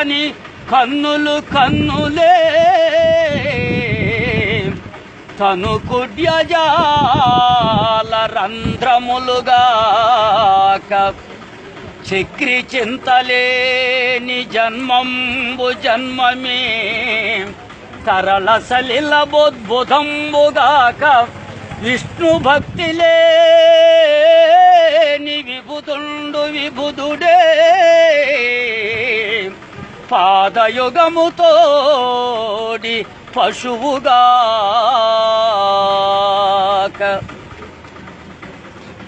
కాని కన్నులు కన్నులే. తను కుడ్యజాల రంధ్రములుగాక చక్రి చింతలేని జన్మంబు జన్మమే. తరళ సలిల బోద్బుధంబుగాక విష్ణు భక్తి లేని విభుదుండు విభుదుడే. పాదయుగముతోడి పశువుగాక.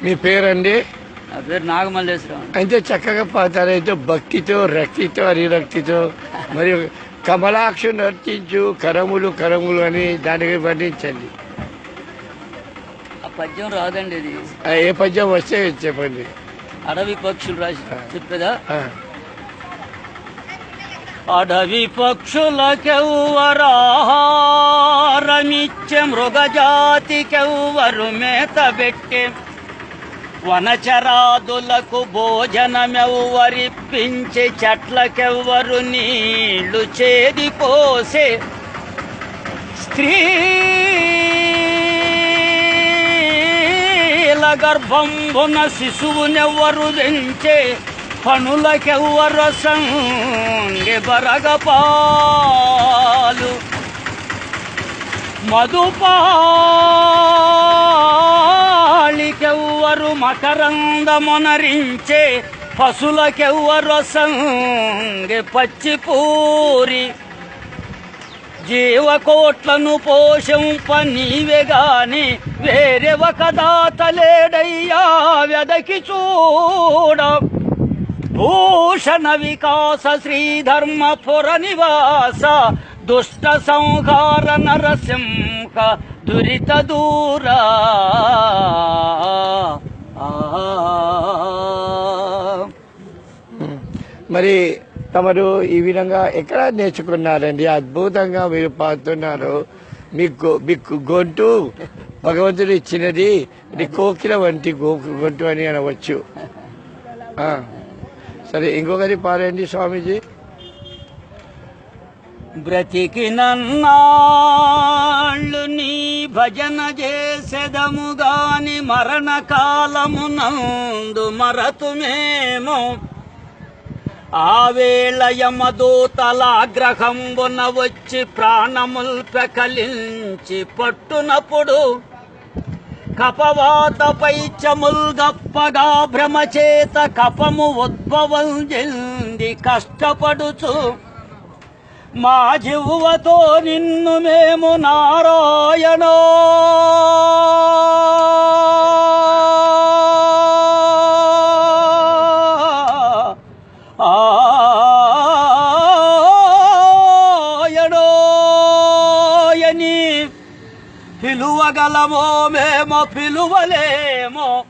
మీ పేరండి? నా పేరు నాగమల్లేశ్వరం అయితే చక్కగా పాడతారు. అయితే భక్తితో రక్తితో హరిరక్తితో మరియు కమలాక్షు నర్తించు కరములు కరములు అని దానికి వర్ణించండి. ఆ పద్యం రాదండి ఇది. ఏ పద్యం వస్తే చెప్పండి. అడవి పక్షులు రాసి చెప్పేదా? అడవి పక్షులకెవ్వరాహారమిచ్చే మృగజాతికెవ్వరు మేత పెట్టే వనచరాదులకు భోజనమెవ్వరిప్పించే చెట్లకెవ్వరు నీళ్ళు చేది పోసే స్త్రీల గర్భంబున శిశువునెవ్వరు దించే పనులకెవ్వరు సంగె బరగపాలు. మధుపాళికెవ్వరు మకరందమునరించే పశులకెవ్వరు సంగె పచ్చిపూరి. జీవకోట్లను పోషంప నీవే గాని వేరే ఒక దాతలేడయ్యా వెదకి చూడ. భూషణ వికాస శ్రీధర్మపుర నివాస దుష్ట సంహార నరసింహ దురిత దూరా మరి తమరు ఈ విధంగా ఎక్కడ నేర్చుకున్నారండి? అద్భుతంగా మీరు పాడుతున్నారు. మీకు మీకు గొంతు భగవంతుడు ఇచ్చినది ఇది కోకిల వంటి గొంతు అని అనవచ్చు. ఆ, సరే ఇంకొకరి పారేయండి స్వామీజీ. బ్రతికినన్నాళ్ళు నీ భజన చేసెదము గాని మరణ మరతుమేమో. ఆవేళ యమదూతలాగ్రహంబున వచ్చి ప్రాణముల్ ప్రకలించి పట్టునప్పుడు కపవాతపై చముల్గప్పగా భ్రమచేత కపము ఉద్భవం చెంది కష్టపడుచు. మా జివ్వతో నిన్ను మేము నారాయణ. పిలవగలమో మేమో పిలువలేమో.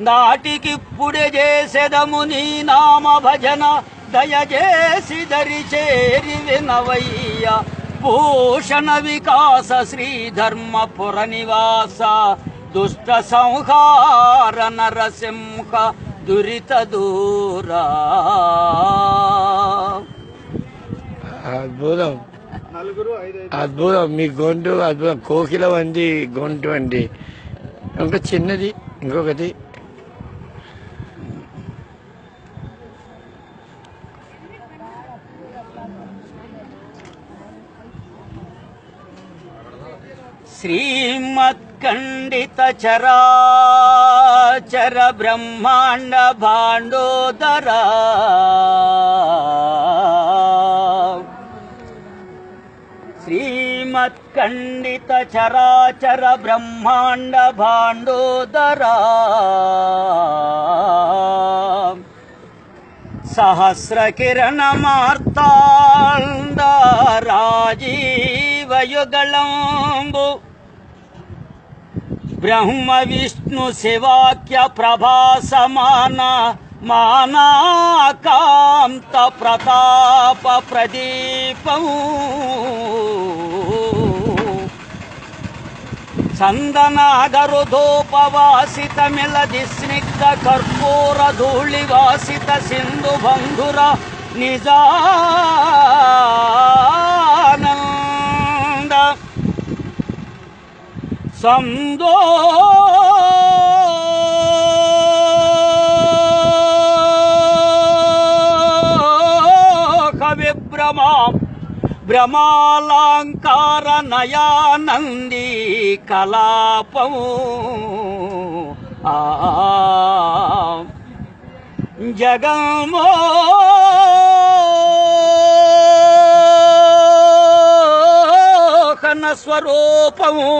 నాటికిప్పుడే చేసెదము నీ నామ భజన దయచేసి దరి చేరి వినవయ్య. భూషణ వికాస శ్రీ ధర్మపుర నివాస దుష్ట సంహార నరసింహ దురిత దూరా. అద్భుతం. అద్భుతం. మీ గొంతు అద్భుతం. కోకిల వంటి గొంతు అండి. ఇంకా చిన్నది ఇంకొకటి. శ్రీమత్ఖండిత చరాచర బ్రహ్మాండ భాండోదర. श्रीमत्खण्डितचराचरब्रह्माण्डभाण्डोदरा। सहस्रकिरणमार्ताण्डराजीवयुगलम्बु। ब्रह्मविष्णुशिवाक्यप्रभासमाना ಮಾನಾಕಾಂತ ಪ್ರತಾಪ ಪ್ರದೀಪವು ಚಂದನಾಗರುಧೋಪವಾಸಿತ ಮಿಲದಿ ಸ್ನಿಗ್ಧ ಕರ್ಪೂರ ಧೂಳಿವಾಸಿತ ಸಿಂಧು ಬಂಧುರ ನಿಜ ಸಂದೋ విభ్రమ భ్రమాలంకార నయానంది కలాపము జగమో. స్వరూపము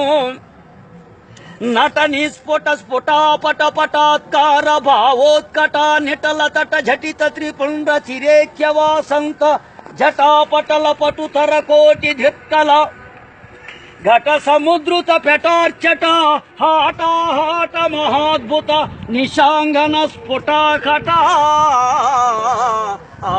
నట నిస్ఫుట స్ఫుటాపట పటాత్కార భావోత్కట నిటల తట ఝటిత త్రిపుండ చిరేఖ్య వాసంత జటాపటల పటుతర కోటి ధిక్కల. ఘట సముద్రుత పెటార్చట హాటాహాట మహాద్భుత నిశాంగన స్ఫుటాఘట ఆ.